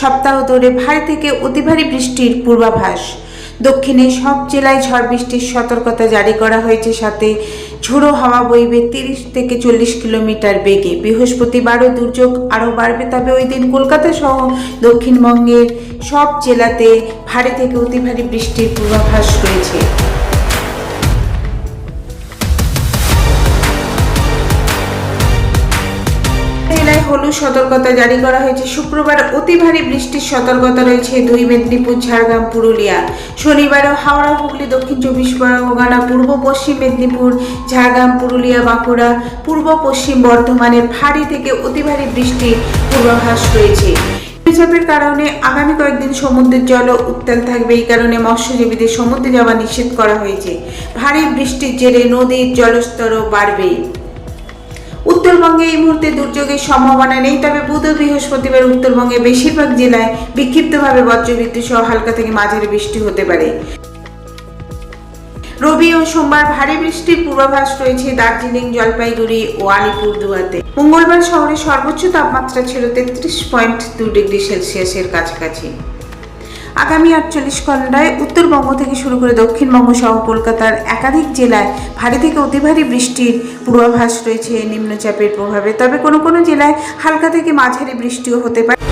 সপ্তাহ ধরে ভারী থেকে অতি ভারী বৃষ্টির পূর্বাভাস। দক্ষিণে সব জেলায় ঝড় বৃষ্টির সতর্কতা জারি করা হয়েছে, সাথে ঝোড়ো হাওয়া বইবে তিরিশ থেকে চল্লিশ কিলোমিটার বেগে। বৃহস্পতিবারও দুর্যোগ আরও বাড়বে, তবে ওই দিন কলকাতা সহ দক্ষিণবঙ্গের সব জেলাতে ভারী থেকে অতি ভারী বৃষ্টির পূর্বাভাস রয়েছে। হলুদ সতর্কতা জারি করা হয়েছে। শুক্রবার অতি ভারী বৃষ্টির সতর্কতা রয়েছে দুই মেদিনীপুর, ঝাড়গ্রাম, পুরুলিয়া। শনিবারও হাওড়া, হুগলি, দক্ষিণ চব্বিশ পরগনা, পূর্ব পশ্চিম মেদিনীপুর, ঝাড়গ্রাম, পুরুলিয়া, বাঁকুড়া, পূর্ব পশ্চিম বর্ধমানে ভারী থেকে অতি ভারী বৃষ্টির পূর্বাভাস রয়েছে। নিম্নচাপের কারণে আগামী কয়েকদিন সমুদ্রের জলও উত্তাল থাকবে। এই কারণে মৎস্যজীবীদের সমুদ্রে যাওয়া নিষেধ করা হয়েছে। ভারী বৃষ্টির জেরে নদীর জলস্তরও বাড়বে। উত্তরবঙ্গে এই মুহূর্তে দুর্যোগের সম্ভাবনা নেই, তবে বুধ বৃহস্পতিবার উত্তরবঙ্গে বেশিরভাগ জেলায় বিক্ষিপ্তভাবে বজ্রবিদ্যুৎ সহ হালকা থেকে মাঝারি বৃষ্টি হতে পারে। রবি ও সোমবার ভারী বৃষ্টির পূর্বাভাস রয়েছে দার্জিলিং, জলপাইগুড়ি ও আলিপুরদুয়ারতে মঙ্গলবার শহরের সর্বোচ্চ তাপমাত্রা ছিল তেত্রিশ পয়েন্ট দু ডিগ্রি সেলসিয়াসের কাছাকাছি। আগামী আটচল্লিশ ঘন্টায় উত্তরবঙ্গ থেকে শুরু করে দক্ষিণবঙ্গ সহ কলকাতার একাধিক জেলায় ভারী থেকে অতি ভারী বৃষ্টির পূর্বাভাস রয়েছে নিম্নচাপের প্রভাবে। তবে কোনো কোনো জেলায় হালকা থেকে মাঝারি বৃষ্টিও হতে পারে।